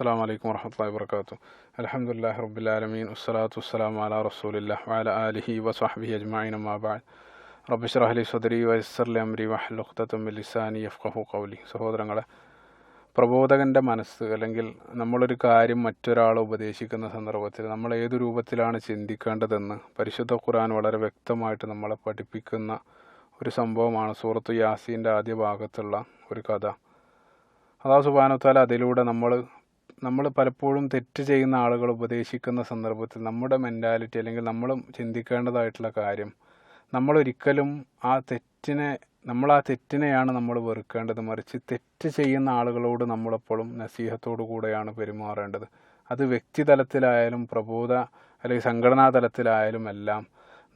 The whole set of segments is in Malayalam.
അസ്സാം വലൈക്കും വർഹമത്തല്ലാ വർക്കാത്തു അലഹമുല്ലാ റബ്ബുലാലമീൻ വസ്സലാത്തു വസ്സലാം അല റസൂലില്ല വാല അലിഹി വസ്ഹബി അജ്മായിൻ അമ്മാബാദ് റബ്ബിഷ്റഹ്ലി സദരി വയസ്സർലി അമ്രി വഹ്ലുഖ്തത്തും ലിസാനി യഫ്ഖഹു ഖൗലി സഹോദരങ്ങളെ പ്രബോധകന്റെ മനസ്സ് അല്ലെങ്കിൽ നമ്മളൊരു കാര്യം മറ്റൊരാൾ ഉപദേശിക്കുന്ന സന്ദർഭത്തിൽ നമ്മൾ ഏതു രൂപത്തിലാണ് ചിന്തിക്കേണ്ടതെന്ന് പരിശുദ്ധ ഖുർആൻ വളരെ വ്യക്തമായിട്ട് നമ്മളെ പഠിപ്പിക്കുന്ന ഒരു സംഭവമാണ് സൂറത്ത് യാസീന്റെ ആദ്യ ഭാഗത്തുള്ള ഒരു കഥ. അള്ളാഹു സുബാനുത്താല അതിലൂടെ നമ്മൾ നമ്മൾ പലപ്പോഴും തെറ്റ് ചെയ്യുന്ന ആളുകൾ ഉപദേശിക്കുന്ന സന്ദർഭത്തിൽ നമ്മുടെ മെന്റാലിറ്റി അല്ലെങ്കിൽ നമ്മൾ ചിന്തിക്കേണ്ടതായിട്ടുള്ള കാര്യം നമ്മളൊരിക്കലും ആ തെറ്റിനെ നമ്മൾ ആ തെറ്റിനെയാണ് നമ്മൾ വെറുക്കേണ്ടത്. മറിച്ച് തെറ്റ് ചെയ്യുന്ന ആളുകളോട് നമ്മളെപ്പോഴും നസീഹത്തോടു കൂടെയാണ് പെരുമാറേണ്ടത്. അത് വ്യക്തി തലത്തിലായാലും പ്രബോധ അല്ലെങ്കിൽ സംഘടനാ തലത്തിലായാലും എല്ലാം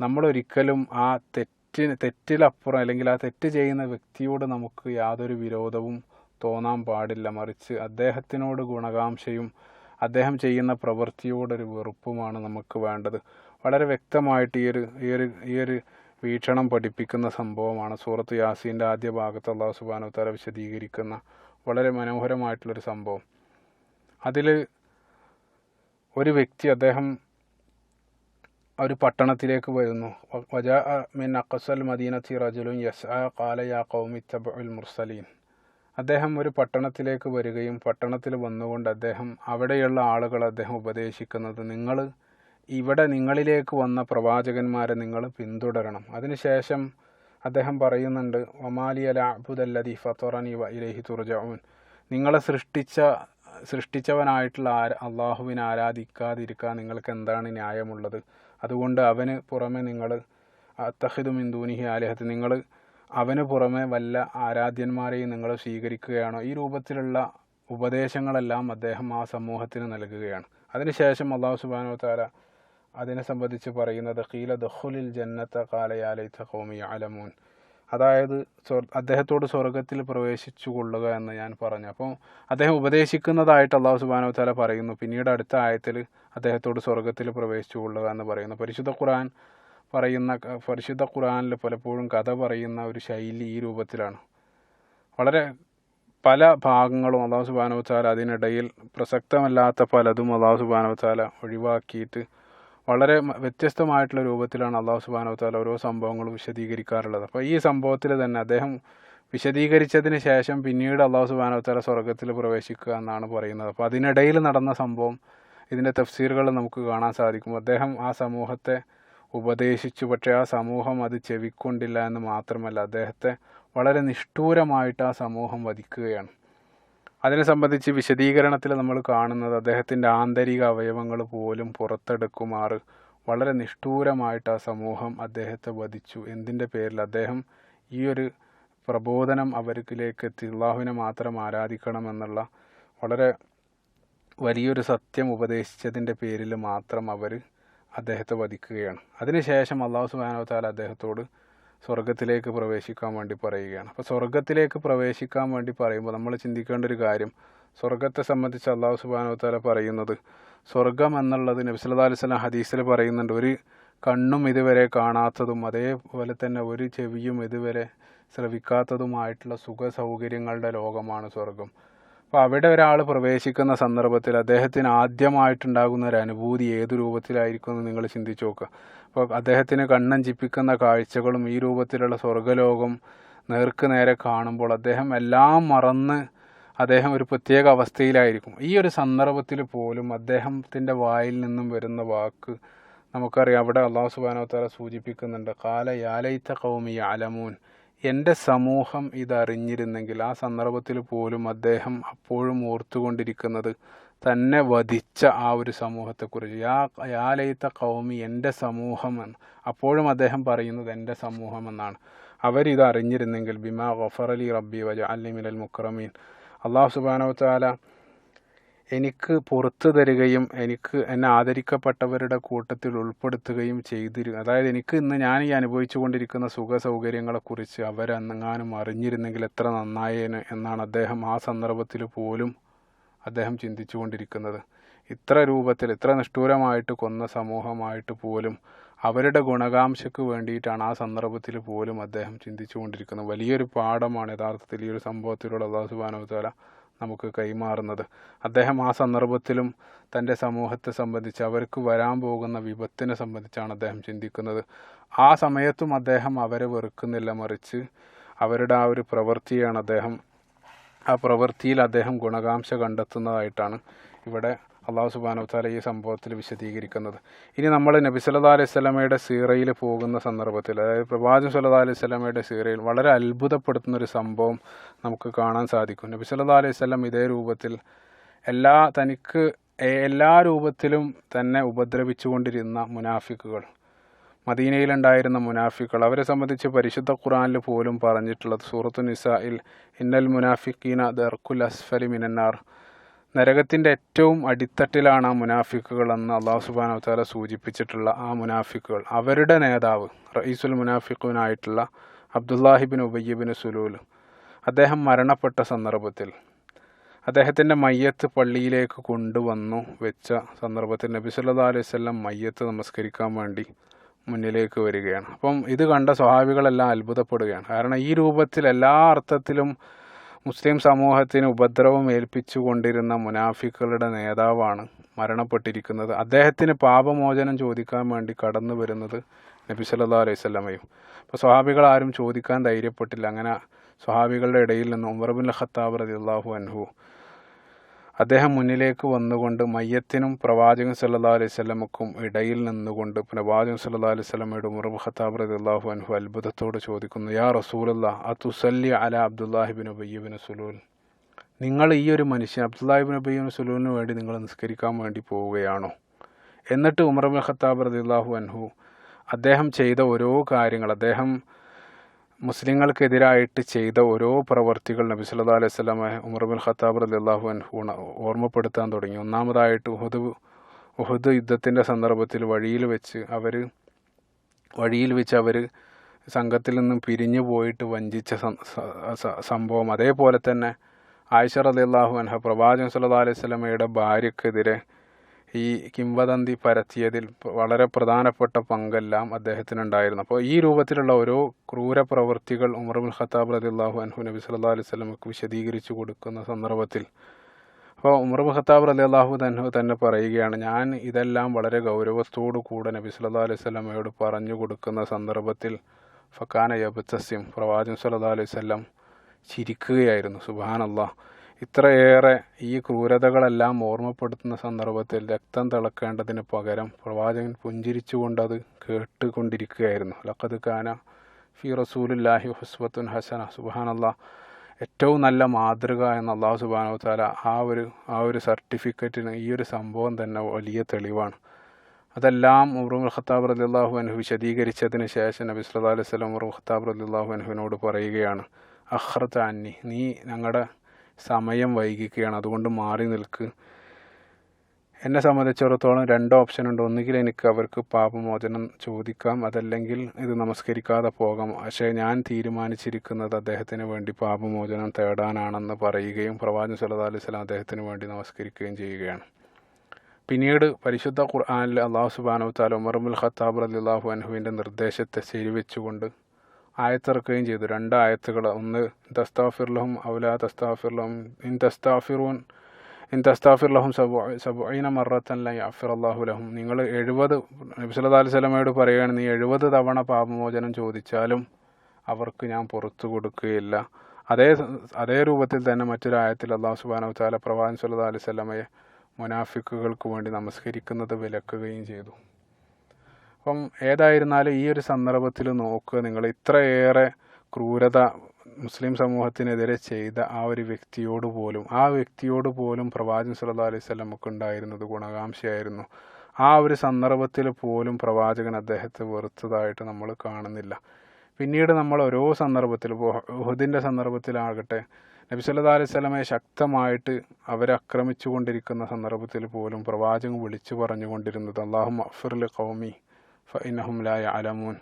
നമ്മളൊരിക്കലും ആ തെറ്റിന് തെറ്റിലപ്പുറം അല്ലെങ്കിൽ ആ തെറ്റ് ചെയ്യുന്ന വ്യക്തിയോട് നമുക്ക് യാതൊരു വിരോധവും തോന്നാൻ പാടില്ല. മറിച്ച് അദ്ദേഹത്തിനോട് ഗുണകാംക്ഷയും അദ്ദേഹം ചെയ്യുന്ന പ്രവൃത്തിയോടൊരു വെറുപ്പുമാണ് നമുക്ക് വേണ്ടത്. വളരെ വ്യക്തമായിട്ട് ഈ ഒരു ഈ ഒരു ഈ ഒരു വീക്ഷണം പഠിപ്പിക്കുന്ന സംഭവമാണ്. സൂറത്ത് യാസീന്റെ ആദ്യ ഭാഗത്ത് അള്ളാഹു സുബാനു തല വിശദീകരിക്കുന്ന വളരെ മനോഹരമായിട്ടുള്ളൊരു സംഭവം. അതിൽ ഒരു വ്യക്തി അദ്ദേഹം ഒരു പട്ടണത്തിലേക്ക് വരുന്നു. വജാ മിൻ അക്കസൽ മദീനത്തി റജുലും യസ് കാല യാ കൗമി തബുൽ മുർസലീൻ. അദ്ദേഹം ഒരു പട്ടണത്തിലേക്ക് വരികയും പട്ടണത്തിൽ വന്നുകൊണ്ട് അദ്ദേഹം അവിടെയുള്ള ആളുകൾ അദ്ദേഹം ഉപദേശിക്കുന്നത് നിങ്ങൾ ഇവിടെ നിങ്ങളിലേക്ക് വന്ന പ്രവാചകന്മാരെ നിങ്ങൾ പിന്തുടരണം. അതിനുശേഷം അദ്ദേഹം പറയുന്നുണ്ട് ഒമാലി അല അബുദല്ലദി ഫത്തോറനി ഇലഹി തുർജൌൻ നിങ്ങളെ സൃഷ്ടിച്ച സൃഷ്ടിച്ചവനായിട്ടുള്ള ആ അള്ളാഹുവിനെ ആരാധിക്കാതിരിക്കാൻ നിങ്ങൾക്ക് എന്താണ് ന്യായമുള്ളത്? അതുകൊണ്ട് അവന് പുറമെ നിങ്ങൾ തഹിദു മിന്ദൂനിഹി ആലഹത്ത് നിങ്ങൾ അവന് പുറമെ വല്ല ആരാധ്യന്മാരെയും നിങ്ങൾ സ്വീകരിക്കുകയാണോ? ഈ രൂപത്തിലുള്ള ഉപദേശങ്ങളെല്ലാം അദ്ദേഹം ആ സമൂഹത്തിന് നൽകുകയാണ്. അതിനുശേഷം അള്ളാഹു സുബാനോ താല അതിനെ സംബന്ധിച്ച് പറയുന്നത് ഖീല ദഹുലിൽ ജന്നത്ത കാലയാലൈത്ത കോമി അലമൂൻ അതായത് അദ്ദേഹത്തോട് സ്വർഗത്തിൽ പ്രവേശിച്ചു കൊള്ളുക എന്ന് ഞാൻ പറഞ്ഞു. അപ്പോൾ അദ്ദേഹം ഉപദേശിക്കുന്നതായിട്ട് അള്ളാഹു സുബാനോ താല പറയുന്നു. പിന്നീട് അടുത്ത ആയത്തിൽ അദ്ദേഹത്തോട് സ്വർഗത്തിൽ പ്രവേശിച്ചു കൊള്ളുക എന്ന് പറയുന്നു. പരിശുദ്ധ ഖുർആൻ പറയുന്ന പരിശുദ്ധ ഖുർആാനിൽ പലപ്പോഴും കഥ പറയുന്ന ഒരു ശൈലി ഈ രൂപത്തിലാണ്. വളരെ പല ഭാഗങ്ങളും അള്ളാഹു സുബാനവച്ചാല അതിനിടയിൽ പ്രസക്തമല്ലാത്ത പലതും അള്ളാഹു സുബാനവച്ചാല ഒഴിവാക്കിയിട്ട് വളരെ വ്യത്യസ്തമായിട്ടുള്ള രൂപത്തിലാണ് അള്ളാഹു സുബാനവച്ചാല ഓരോ സംഭവങ്ങളും വിശദീകരിക്കാറുള്ളത്. അപ്പോൾ ഈ സംഭവത്തിൽ തന്നെ അദ്ദേഹം വിശദീകരിച്ചതിന് ശേഷം പിന്നീട് അള്ളാഹു സുബാനവച്ചാല സ്വർഗത്തിൽ പ്രവേശിക്കുക എന്നാണ് പറയുന്നത്. അപ്പോൾ അതിനിടയിൽ നടന്ന സംഭവം ഇതിന്റെ തഫ്സീറുകൾ നമുക്ക് കാണാൻ സാധിക്കും. അദ്ദേഹം ആ സമൂഹത്തെ ഉപദേശിച്ചു. പക്ഷേ ആ സമൂഹം അത് ചെവിക്കൊണ്ടില്ല എന്ന് മാത്രമല്ല അദ്ദേഹത്തെ വളരെ നിഷ്ഠൂരമായിട്ട് ആ സമൂഹം വധിക്കുകയാണ്. അതിനെ സംബന്ധിച്ച് വിശദീകരണത്തിൽ നമ്മൾ കാണുന്നത് അദ്ദേഹത്തിന്റെ ആന്തരിക അവയവങ്ങൾ പോലും പുറത്തെടുക്കുമാറ് വളരെ നിഷ്ഠൂരമായിട്ട് ആ സമൂഹം അദ്ദേഹത്തെ വധിച്ചു. എന്തിന്റെ പേരിൽ? അദ്ദേഹം ഈ ഒരു പ്രബോധനം അവർക്കിലേക്ക് എത്തി. അള്ളാഹുവിനെ മാത്രം ആരാധിക്കണം എന്നുള്ള വളരെ വലിയൊരു സത്യം ഉപദേശിച്ചതിന്റെ പേരിൽ മാത്രം അവർ അദ്ദേഹത്തെ വധിക്കുകയാണ്. അതിനുശേഷം അള്ളാഹു സുബാനോ താല അദ്ദേഹത്തോട് സ്വർഗത്തിലേക്ക് പ്രവേശിക്കാൻ വേണ്ടി പറയുകയാണ്. അപ്പോൾ സ്വർഗത്തിലേക്ക് പ്രവേശിക്കാൻ വേണ്ടി പറയുമ്പോൾ നമ്മൾ ചിന്തിക്കേണ്ട ഒരു കാര്യം സ്വർഗത്തെ സംബന്ധിച്ച് അള്ളാഹു സുബാനോ താല പറയുന്നത് സ്വർഗം എന്നുള്ളത് നബ്സല്ലാ അലുസ്ലാം ഹദീസിൽ പറയുന്നുണ്ട് ഒരു കണ്ണും ഇതുവരെ കാണാത്തതും അതേപോലെ തന്നെ ഒരു ചെവിയും ഇതുവരെ ശ്രവിക്കാത്തതുമായിട്ടുള്ള സുഖ സൗകര്യങ്ങളുടെ ലോകമാണ് സ്വർഗം അപ്പോൾ അവിടെ ഒരാൾ പ്രവേശിക്കുന്ന സന്ദർഭത്തിൽ അദ്ദേഹത്തിന് ആദ്യമായിട്ടുണ്ടാകുന്ന ഒരു അനുഭൂതി ഏത് രൂപത്തിലായിരിക്കും എന്ന് നിങ്ങൾ ചിന്തിച്ചു നോക്കുക. അപ്പോൾ അദ്ദേഹത്തിന് കണ്ണഞ്ചിപ്പിക്കുന്ന കാഴ്ചകളും ഈ രൂപത്തിലുള്ള സ്വർഗലോകം നേർക്ക് നേരെ കാണുമ്പോൾ അദ്ദേഹം എല്ലാം മറന്ന് അദ്ദേഹം ഒരു പ്രത്യേക അവസ്ഥയിലായിരിക്കും. ഈ ഒരു സന്ദർഭത്തിൽ പോലും അദ്ദേഹത്തിന്റെ വായിൽ നിന്നും വരുന്ന വാക്ക് നമുക്കറിയാം. അവിടെ അള്ളാഹു സുബാനോ തല സൂചിപ്പിക്കുന്നുണ്ട്. കാല യാലൈത്ത കൗമി അലമൂൻ എന്റെ സമൂഹം ഇതറിഞ്ഞിരുന്നെങ്കിൽ ആ സന്ദർഭത്തിൽ പോലും അദ്ദേഹം അപ്പോഴും ഓർത്തുകൊണ്ടിരിക്കുന്നത് തന്നെ വധിച്ച ആ ഒരു സമൂഹത്തെക്കുറിച്ച്. യാ യാലയിത്ത കൗമി എന്റെ സമൂഹം എന്ന്. അപ്പോഴും അദ്ദേഹം പറയുന്നത് എന്റെ സമൂഹം എന്നാണ്. അവരിത് അറിഞ്ഞിരുന്നെങ്കിൽ ബിമാ ഗഫർ അലി റബ്ബി വജ അല്ലിമിലൽ മുക്രമീൻ. അള്ളാഹു സുബാനോ താല എനിക്ക് പുറത്തു തരികയും എനിക്ക് എന്നെ ആദരിക്കപ്പെട്ടവരുടെ കൂട്ടത്തിൽ ഉൾപ്പെടുത്തുകയും ചെയ്തിരു അതായത് എനിക്ക് ഇന്ന് ഞാൻ ഈ അനുഭവിച്ചു കൊണ്ടിരിക്കുന്ന സുഖ സൗകര്യങ്ങളെക്കുറിച്ച് അവരെന്നെങ്ങാനും അറിഞ്ഞിരുന്നെങ്കിൽ എത്ര നന്നായേനെ എന്നാണ് അദ്ദേഹം ആ സന്ദർഭത്തിൽ പോലും അദ്ദേഹം ചിന്തിച്ചു കൊണ്ടിരിക്കുന്നത്. ഇത്ര രൂപത്തിൽ ഇത്ര നിഷ്ഠൂരമായിട്ട് കൊന്ന സമൂഹമായിട്ട് പോലും അവരുടെ ഗുണകാംക്ഷയ്ക്ക് വേണ്ടിയിട്ടാണ് ആ സന്ദർഭത്തിൽ പോലും അദ്ദേഹം ചിന്തിച്ചു കൊണ്ടിരിക്കുന്നത്. വലിയൊരു പാഠമാണ് യഥാർത്ഥത്തിൽ ഈ ഒരു സംഭവത്തിലൂടെ അള്ളാഹു സുബാനോ താല നമുക്ക് കൈമാറുന്നത്. അദ്ദേഹം ആ സന്ദർഭത്തിലും തന്റെ സമൂഹത്തെ സംബന്ധിച്ച് അവർക്ക് വരാൻ പോകുന്ന വിപത്തിനെ സംബന്ധിച്ചാണ് അദ്ദേഹം ചിന്തിക്കുന്നത്. ആ സമയത്തും അദ്ദേഹം അവരെ വെറുക്കുന്നില്ല. മറിച്ച് അവരുടെ ആ ഒരു പ്രവൃത്തിയാണ് അദ്ദേഹം ആ പ്രവൃത്തിയിൽ അദ്ദേഹം ഗുണകാംക്ഷ കണ്ടെത്തുന്നതായിട്ടാണ് ഇവിടെ അള്ളാഹു സുബാനു താല ഈ സംഭവത്തിൽ വിശദീകരിക്കുന്നത്. ഇനി നമ്മൾ നബി സല്ലാ അലൈഹി സ്വലമയുടെ സീറയിൽ പോകുന്ന സന്ദർഭത്തിൽ അതായത് പ്രവാചകൻ സല്ലാ അലൈഹി സ്വലമയുടെ സീറയിൽ വളരെ അത്ഭുതപ്പെടുത്തുന്ന ഒരു സംഭവം നമുക്ക് കാണാൻ സാധിക്കും. നബി സല്ലാ അലൈഹി സ്വലം ഇതേ രൂപത്തിൽ എല്ലാ തനിക്ക് എല്ലാ രൂപത്തിലും തന്നെ ഉപദ്രവിച്ചുകൊണ്ടിരുന്ന മുനാഫിക്കുകൾ മദീനയിലുണ്ടായിരുന്ന മുനാഫിക്കുകൾ അവരെ സംബന്ധിച്ച് പരിശുദ്ധ ഖുറാനിൽ പോലും പറഞ്ഞിട്ടുള്ളത് സൂറത്തു നിസായിൽ ഇന്നൽ മുനാഫിക്കീന ദർക്കുൽ അസ്ഫലി മിനന്നാർ നരകത്തിന്റെ ഏറ്റവും അടിത്തട്ടിലാണ് ആ മുനാഫിക്കുകൾ എന്ന് അള്ളാഹു സുബാൻ താല സൂചിപ്പിച്ചിട്ടുള്ള ആ മുനാഫിക്കുകൾ. അവരുടെ നേതാവ് റയീസുൽ മുനാഫിക്കുവിനായിട്ടുള്ള അബ്ദുല്ലാഹിബിൻ ഉബയ്യബിൻ സുലൂൽ അദ്ദേഹം മരണപ്പെട്ട സന്ദർഭത്തിൽ അദ്ദേഹത്തിന്റെ മയ്യത്ത് പള്ളിയിലേക്ക് കൊണ്ടുവന്നു വെച്ച സന്ദർഭത്തിൽ നബി സല്ലാ അലൈഹി സ്വല്ലം മയ്യത്ത് നമസ്കരിക്കാൻ വേണ്ടി മുന്നിലേക്ക് വരികയാണ്. അപ്പം ഇത് കണ്ട സ്വഹാബികളെല്ലാം അത്ഭുതപ്പെടുകയാണ്. കാരണം ഈ രൂപത്തിൽ എല്ലാ അർത്ഥത്തിലും മുസ്ലിം സമൂഹത്തിന് ഉപദ്രവം ഏൽപ്പിച്ചു കൊണ്ടിരുന്ന മുനാഫിക്കുകളുടെ നേതാവാണ് മരണപ്പെട്ടിരിക്കുന്നത്. അദ്ദേഹത്തിന് പാപമോചനം ചോദിക്കാൻ വേണ്ടി കടന്നു വരുന്നത് നബി സല്ലാ അലൈഹി സ്വലമയും അപ്പോൾ സ്വഹാബികൾ ആരും ചോദിക്കാൻ ധൈര്യപ്പെട്ടില്ല. അങ്ങനെ സ്വഹാബികളുടെ ഇടയിൽ നിന്ന് ഉമർബുൽ ഖത്താബ് റതി അള്ളാഹു അൻഹു അദ്ദേഹം മുന്നിലേക്ക് വന്നുകൊണ്ട് മയ്യത്തിനും പ്രവാചകൻ സല്ലാ അലൈഹി സ്വലമക്കും ഇടയിൽ നിന്നുകൊണ്ട് പ്രവാചകൻ സല്ലാ അലൈഹി സ്വലമയുടെ മുറബ് ഖത്താബ് റതി അള്ളാഹു അൻഹു അത്ഭുതത്തോട് ചോദിക്കുന്നു യാ റസൂലല്ല അതുസല്ലി അല അബ്ദുല്ലാഹിബിൻ ഉബയ്യബിൻ സുലൂൽ? നിങ്ങൾ ഈ ഒരു മനുഷ്യൻ അബ്ദുല്ലാഹിബിൻ ഉബയ്യബിൻ സുലൂലിന് വേണ്ടി നിങ്ങൾ നിസ്കരിക്കാൻ വേണ്ടി പോവുകയാണോ? എന്നിട്ട് ഉമർ ഖത്താബ് റതി അള്ളാഹു അൻഹു അദ്ദേഹം ചെയ്ത ഓരോ കാര്യങ്ങൾ അദ്ദേഹം മുസ്ലിങ്ങൾക്കെതിരായിട്ട് ചെയ്ത ഓരോ പ്രവർത്തികൾ നബി സല്ലാ അലൈഹി സ്വലാമ ഉമർബുൽ ഖത്താബ് അലി അള്ളാഹു അൻഹു ഓർമ്മപ്പെടുത്താൻ തുടങ്ങി. ഒന്നാമതായിട്ട് ഉഹദ് ഉഹദ് യുദ്ധത്തിന്റെ സന്ദർഭത്തിൽ വഴിയിൽ വെച്ച് അവർ വഴിയിൽ വെച്ച് അവർ സംഘത്തിൽ നിന്നും പിരിഞ്ഞു പോയിട്ട് വഞ്ചിച്ച സംഭവം. അതേപോലെ തന്നെ ആയിഷ റലി അള്ളാഹു അൻഹ പ്രവാചകൻ സല്ലാ അലൈഹി സ്വലമയുടെ ഭാര്യക്കെതിരെ ഈ കിംവദന്തി പരത്തിയതിൽ വളരെ പ്രധാനപ്പെട്ട പങ്കെല്ലാം അദ്ദേഹത്തിനുണ്ടായിരുന്നു. അപ്പോൾ ഈ രൂപത്തിലുള്ള ഓരോ ക്രൂര പ്രവൃത്തികൾ ഉമർബുൽ ഖത്താബ് റതി അള്ളാഹു അൻഹു നബി സല്ലാ അലൈഹി സ്വലമക്ക് വിശദീകരിച്ചു കൊടുക്കുന്ന സന്ദർഭത്തിൽ. അപ്പോൾ ഉമർബുൽ ഖത്താബ് റതി അള്ളാഹു തൻഹു തന്നെ പറയുകയാണ് ഞാൻ ഇതെല്ലാം വളരെ ഗൗരവത്തോടു കൂടെ നബി സല്ലാ അലൈഹി സ്വലമയോട് പറഞ്ഞു കൊടുക്കുന്ന സന്ദർഭത്തിൽ ഫക്കാന യബത്തസ്യം പ്രവാചകൻ സല്ലാ അലൈഹി സ്വലം ചിരിക്കുകയായിരുന്നു. സുബാനല്ലാഹ് ഇത്രയേറെ ഈ ക്രൂരതകളെല്ലാം ഓർമ്മപ്പെടുത്തുന്ന സന്ദർഭത്തിൽ രക്തം തിളക്കേണ്ടതിന് പകരം പ്രവാചകൻ പുഞ്ചിരിച്ചുകൊണ്ട് അത് കേട്ടുകൊണ്ടിരിക്കുകയായിരുന്നു. ലക്കത് ഖാന ഫി റസൂലുല്ലാഹി ഹുസ്വത്തുൻ ഹസന. സുബാനല്ല ഏറ്റവും നല്ല മാതൃക എന്ന അള്ളാഹു സുബാനോ താല ആ ഒരു ആ ഒരു സർട്ടിഫിക്കറ്റിന് ഈ ഒരു സംഭവം തന്നെ വലിയ തെളിവാണ്. അതെല്ലാം ഉമറുൽ ഖത്താബ് റലി അള്ളാഹു അനുഹു വിശദീകരിച്ചതിന് ശേഷം നബി സല്ലാ അലൈഹി സ്വലം ഉമർ ഖത്താബ് റലി അള്ളാഹു അനുഹുവിനോട് പറയുകയാണ് അഹ്റത്ത് അന്നി നീ ഞങ്ങളുടെ സമയം വൈകിക്കുകയാണ്. അതുകൊണ്ട് മാറി നിൽക്ക്. എന്നെ സംബന്ധിച്ചിടത്തോളം രണ്ട് ഓപ്ഷൻ ഉണ്ട്. ഒന്നുകിൽ എനിക്ക് അവർക്ക് പാപമോചനം ചോദിക്കാം. അതല്ലെങ്കിൽ ഇത് നമസ്കരിക്കാതെ പോകാം. പക്ഷേ ഞാൻ തീരുമാനിച്ചിരിക്കുന്നത് അദ്ദേഹത്തിന് വേണ്ടി പാപമോചനം തേടാനാണെന്ന് പറയുകയും പ്രവാചകൻ സല്ലല്ലാഹു അലൈഹി വസല്ലം അദ്ദേഹത്തിന് വേണ്ടി നമസ്കരിക്കുകയും ചെയ്യുകയാണ്. പിന്നീട് പരിശുദ്ധ ഖുർആനിൽ അള്ളാഹു സുബാനു താല ഉമർമുൽ ഖത്താബ് റലിള്ളാഹു അൻഹുവിന്റെ നിർദ്ദേശത്തെ ശരിവെച്ചുകൊണ്ട് ആയത്തിറക്കുകയും ചെയ്തു. രണ്ട് ആയത്തുകൾ ഒന്ന് തസ്താഫിർലഹും ഔലാ തസ്താഫിർലഹും ഇൻ ദസ്താഫിറൂൻ ഇൻ തസ്താഫിർലഹും സബു സബുഐന മറത്തല്ല യാഫിർ അള്ളാഹു ലഹും. നിങ്ങൾ എഴുപത് നബി സല്ലല്ലാഹു അലൈഹി വസല്ലമയോട് പറയുകയാണ് നീ എഴുപത് തവണ പാപമോചനം ചോദിച്ചാലും അവർക്ക് ഞാൻ പുറത്തു കൊടുക്കുകയില്ല. അതേ അതേ രൂപത്തിൽ തന്നെ മറ്റൊരു ആയത്തിൽ അള്ളാഹു സുബാനു താല പ്രവാൻ സുല്ലാ അലൈഹി വസല്ലമയെ മുനാഫിക്കുകൾക്ക് വേണ്ടി നമസ്കരിക്കുന്നത് വിലക്കുകയും ചെയ്തു. അപ്പം ഏതായിരുന്നാലും ഈ ഒരു സന്ദർഭത്തിൽ നോക്കുക. നിങ്ങൾ ഇത്രയേറെ ക്രൂരത മുസ്ലിം സമൂഹത്തിനെതിരെ ചെയ്ത ആ ഒരു വ്യക്തിയോട് പോലും ആ വ്യക്തിയോട് പോലും പ്രവാചകൻ സല്ലാ അലൈഹി സ്വലമൊക്കെ ഉണ്ടായിരുന്നത് ഗുണകാംക്ഷയായിരുന്നു. ആ ഒരു സന്ദർഭത്തിൽ പോലും പ്രവാചകൻ അദ്ദേഹത്തെ വെറുത്തതായിട്ട് നമ്മൾ കാണുന്നില്ല. പിന്നീട് നമ്മൾ ഓരോ സന്ദർഭത്തിൽ ഉഹദിന്റെ സന്ദർഭത്തിലാകട്ടെ നബി സല്ലാ അലൈഹി വസല്ലമയെ ശക്തമായിട്ട് അവരക്രമിച്ചു കൊണ്ടിരിക്കുന്ന സന്ദർഭത്തിൽ പോലും പ്രവാചകൻ വിളിച്ചു പറഞ്ഞുകൊണ്ടിരുന്നത് അള്ളാഹു മഫിർലി കൗമി ഫഇനഹും ലായ അലമൂൻ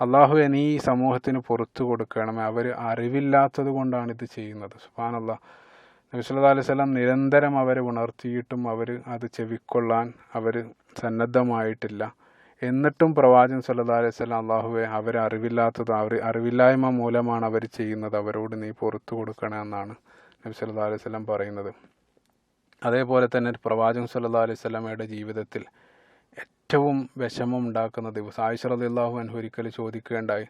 അള്ളാഹുവെ നീ ഈ സമൂഹത്തിന് പുറത്തു കൊടുക്കണമേ. അവർ അറിവില്ലാത്തത് കൊണ്ടാണ് ഇത് ചെയ്യുന്നത്. സുബാനല്ല നബി സല്ലല്ലാഹു അലൈഹി വസല്ലം നിരന്തരം അവരെ ഉണർത്തിയിട്ടും അവർ അത് ചെവിക്കൊള്ളാൻ അവർ സന്നദ്ധമായിട്ടില്ല. എന്നിട്ടും പ്രവാചകൻ സല്ലാ അലൈഹി വസല്ലം അള്ളാഹുവെ അവരെ അറിവില്ലാത്തത് അവർ അറിവില്ലായ്മ മൂലമാണ് അവർ ചെയ്യുന്നത്. അവരോട് നീ പുറത്തു കൊടുക്കണമെന്നാണ് നബി സല്ലല്ലാഹു അലൈഹി വസല്ലം പറയുന്നത്. അതേപോലെ തന്നെ പ്രവാചകൻ സല്ലാ അലൈഹി വസല്ലമയുടെ ജീവിതത്തിൽ ഏറ്റവും വിഷമം ഉണ്ടാക്കുന്ന ദിവസം. ആയിഷ റളിയല്ലാഹു അൻഹു ഒരിക്കൽ ചോദിക്കുകയുണ്ടായി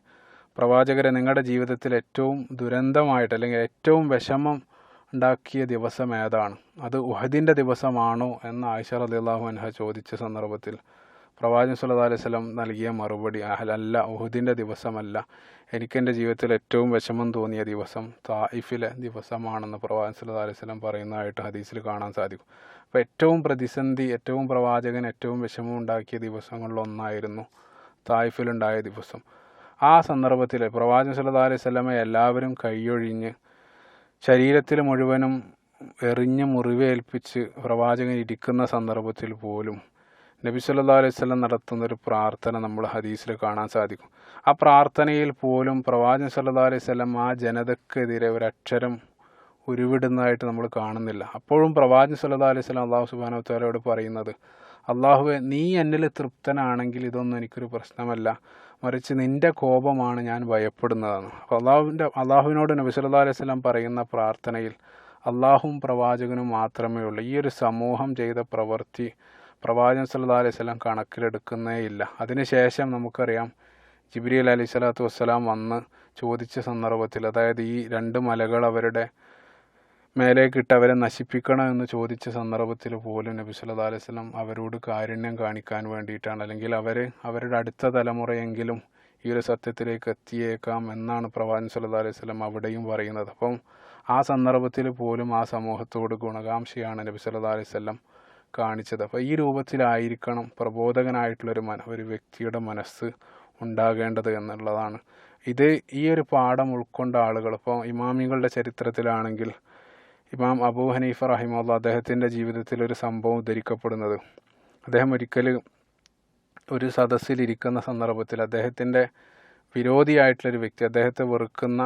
പ്രവാചകരെ നിങ്ങളുടെ ജീവിതത്തിൽ ഏറ്റവും ദുരന്തമായിട്ട് അല്ലെങ്കിൽ ഏറ്റവും വിഷമം ഉണ്ടാക്കിയ ദിവസം ഏതാണ്? അത് ഉഹദിന്റെ ദിവസമാണോ? എന്ന് ആയിഷ റളിയല്ലാഹു അൻഹ ചോദിച്ച സന്ദർഭത്തിൽ പ്രവാചകൻ സല്ലല്ലാഹു അലൈഹി വസല്ലം നൽകിയ മറുപടി അല്ല ഉഹദിന്റെ ദിവസമല്ല. എനിക്കെന്റെ ജീവിതത്തിൽ ഏറ്റവും വിഷമം തോന്നിയ ദിവസം തായിഫിലെ ദിവസമാണെന്ന് പ്രവാചകൻ സല്ലല്ലാഹു അലൈഹി വസല്ലം പറയുന്നതായിട്ട് ഹദീസിൽ കാണാൻ സാധിക്കും. അപ്പോൾ ഏറ്റവും പ്രതിസന്ധി ഏറ്റവും പ്രവാചകൻ ഏറ്റവും വിഷമം ഉണ്ടാക്കിയ ദിവസങ്ങളിലൊന്നായിരുന്നു തായ്ഫിലുണ്ടായ ദിവസം. ആ സന്ദർഭത്തിൽ പ്രവാചകൻ സല്ലാ അലൈഹി വസല്ലമെ എല്ലാവരും കൈയൊഴിഞ്ഞ് ശരീരത്തിൽ മുഴുവനും എറിഞ്ഞ് മുറിവേൽപ്പിച്ച് പ്രവാചകൻ ഇരിക്കുന്ന സന്ദർഭത്തിൽ പോലും നബി സല്ലാ അലൈഹി വസല്ലം നടത്തുന്ന ഒരു പ്രാർത്ഥന നമ്മൾ ഹദീസിൽ കാണാൻ സാധിക്കും. ആ പ്രാർത്ഥനയിൽ പോലും പ്രവാചകൻ സല്ലാ അലൈഹി വസല്ലം ആ ജനതക്കെതിരെ ഒരക്ഷരം ഉരുവിടുന്നതായിട്ട് നമ്മൾ കാണുന്നില്ല. അപ്പോഴും പ്രവാചകൻ സല്ലാ അലൈഹി സ്വലം അള്ളാഹു സുബ്ഹാനഹു വതആലയോട് പറയുന്നത് അള്ളാഹുവെ നീ എന്നിൽ തൃപ്തനാണെങ്കിൽ ഇതൊന്നും എനിക്കൊരു പ്രശ്നമല്ല. മറിച്ച് നിന്റെ കോപമാണ് ഞാൻ ഭയപ്പെടുന്നതാണ് അപ്പോൾ അള്ളാഹുവിന്റെ അള്ളാഹുവിനോട് നബി സല്ലാ അലൈഹി സ്വലം പറയുന്ന പ്രാർത്ഥനയിൽ അള്ളാഹുവും പ്രവാചകനും മാത്രമേ ഉള്ളൂ. ഈ ഒരു സമൂഹം ചെയ്ത പ്രവൃത്തി പ്രവാചകൻ സല്ലാ അലൈഹി സ്വലം കണക്കിലെടുക്കുന്നേ ഇല്ല. അതിനുശേഷം നമുക്കറിയാം ജിബ്രീൽ അലൈഹി സ്വലാത്തു വസ്സലാം വന്ന് ചോദിച്ച സന്ദർഭത്തിൽ അതായത് ഈ രണ്ട് മലകൾ അവരുടെ മേലേക്കിട്ട് അവരെ നശിപ്പിക്കണം എന്ന് ചോദിച്ച സന്ദർഭത്തിൽ പോലും നബി സല്ലല്ലാഹു അലൈഹി വസല്ലം അവരോട് കാരുണ്യം കാണിക്കാൻ വേണ്ടിയിട്ടാണ്. അല്ലെങ്കിൽ അവർ അവരുടെ അടുത്ത തലമുറയെങ്കിലും ഈ ഒരു സത്യത്തിലേക്ക് എത്തിയേക്കാം എന്നാണ് പ്രവാചകൻ സല്ലല്ലാഹു അലൈഹി വസല്ലം അവിടെയും പറയുന്നത്. അപ്പം ആ സന്ദർഭത്തിൽ പോലും ആ സമൂഹത്തോട് ഗുണകാംക്ഷയാണ് നബി സല്ലല്ലാഹു അലൈഹി വസല്ലം കാണിച്ചത്. അപ്പോൾ ഈ രൂപത്തിലായിരിക്കണം പ്രബോധകനായിട്ടുള്ളൊരു മന ഒരു വ്യക്തിയുടെ മനസ്സ് ഉണ്ടാകേണ്ടത് എന്നുള്ളതാണ്. ഇത് ഈ ഒരു പാഠം ഉൾക്കൊണ്ട ആളുകൾ ഇപ്പോൾ ഇമാമികളുടെ ചരിത്രത്തിലാണെങ്കിൽ ഇമാം അബൂ ഹനീഫ റഹിമുള്ള അദ്ദേഹത്തിന്റെ ജീവിതത്തിൽ ഒരു സംഭവം ഉദ്ധരിക്കപ്പെടുന്നത്. അദ്ദേഹം ഒരിക്കൽ ഒരു സദസ്സിലിരിക്കുന്ന സന്ദർഭത്തിൽ അദ്ദേഹത്തിന്റെ വിരോധിയായിട്ടുള്ളൊരു വ്യക്തി അദ്ദേഹത്തെ വെറുക്കുന്ന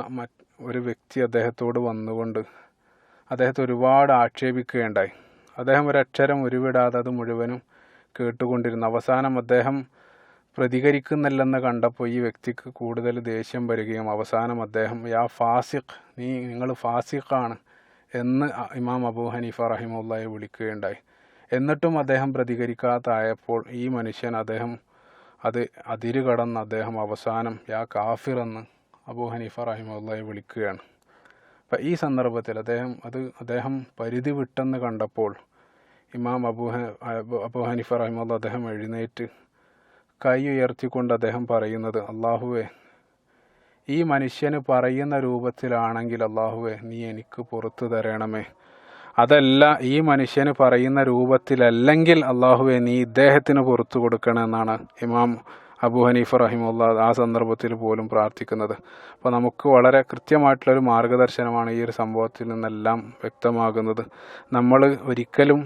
ഒരു വ്യക്തി അദ്ദേഹത്തോട് വന്നുകൊണ്ട് അദ്ദേഹത്തെ ഒരുപാട് ആക്ഷേപിക്കുകയുണ്ടായി. അദ്ദേഹം ഒരക്ഷരം ഉരുവിടാതെ അത് മുഴുവനും കേട്ടുകൊണ്ടിരുന്നു. അവസാനം അദ്ദേഹം പ്രതികരിക്കുന്നില്ലെന്ന് കണ്ടപ്പോൾ ഈ വ്യക്തിക്ക് കൂടുതൽ ദേഷ്യം വരികയും അവസാനം അദ്ദേഹം യാ ഫാസിഖ് നീ നിങ്ങൾ ഫാസിഖാണ് എന്ന് ഇമാം അബൂ ഹനീഫ റഹിമുള്ളയെ വിളിക്കുകയുണ്ടായി. എന്നിട്ടും അദ്ദേഹം പ്രതികരിക്കാത്തായപ്പോൾ ഈ മനുഷ്യൻ അദ്ദേഹം അത് അതിര് കടന്ന് അദ്ദേഹം അവസാനം യാ കാഫിർ എന്ന് അബൂ ഹനീഫ റഹിമുള്ളയെ വിളിക്കുകയാണ്. അപ്പം ഈ സന്ദർഭത്തിൽ അദ്ദേഹം അത് അദ്ദേഹം പരിധി വിട്ടെന്ന് കണ്ടപ്പോൾ ഇമാം അബൂ അബൂ ഹനീഫ റഹിമുള്ള അദ്ദേഹം എഴുന്നേറ്റ് കൈ ഉയർത്തിക്കൊണ്ട് അദ്ദേഹം പറയുന്നത് അള്ളാഹുവെ ഈ മനുഷ്യന് പറയുന്ന രൂപത്തിലാണെങ്കിൽ അള്ളാഹുവെ നീ എനിക്ക് പുറത്തു തരണമേ. അതല്ല ഈ മനുഷ്യന് പറയുന്ന രൂപത്തിലല്ലെങ്കിൽ അള്ളാഹുവെ നീ ഇദ്ദേഹത്തിന് പുറത്തു കൊടുക്കണമെന്നാണ് ഇമാം അബു ഹനീഫ് റഹിമുള്ള ആ സന്ദർഭത്തിൽ പോലും പ്രാർത്ഥിക്കുന്നത്. അപ്പോൾ നമുക്ക് വളരെ കൃത്യമായിട്ടുള്ളൊരു മാർഗദർശനമാണ് ഈ ഒരു സംഭവത്തിൽ നിന്നെല്ലാം വ്യക്തമാകുന്നത്. നമ്മൾ ഒരിക്കലും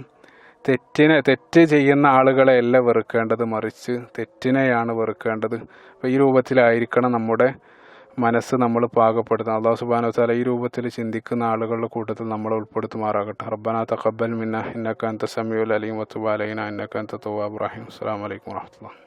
തെറ്റിനെ തെറ്റ് ചെയ്യുന്ന ആളുകളെ അല്ല വെറുക്കേണ്ടത് മറിച്ച് തെറ്റിനെയാണ് വെറുക്കേണ്ടത്. അപ്പോൾ ഈ രൂപത്തിലായിരിക്കണം നമ്മുടെ മനസ്സ് നമ്മൾ പാകപ്പെടുത്തുന്നത് അള്ളാഹു സുബാന വത്താല ഈ രൂപത്തിൽ ചിന്തിക്കുന്ന ആളുകളുടെ കൂട്ടത്തിൽ നമ്മൾ ഉൾപ്പെടുത്തുമാറാകട്ടെ. റബ്ബന തഖബ്ബൽ മിന്ന ഇന്നക അൻത സമീഉൽ അലീം വതുബ് അലൈന ഇന്നക ഇബ്രാഹിം അസ്സാം റഹീം. വാഹത്തുള്ള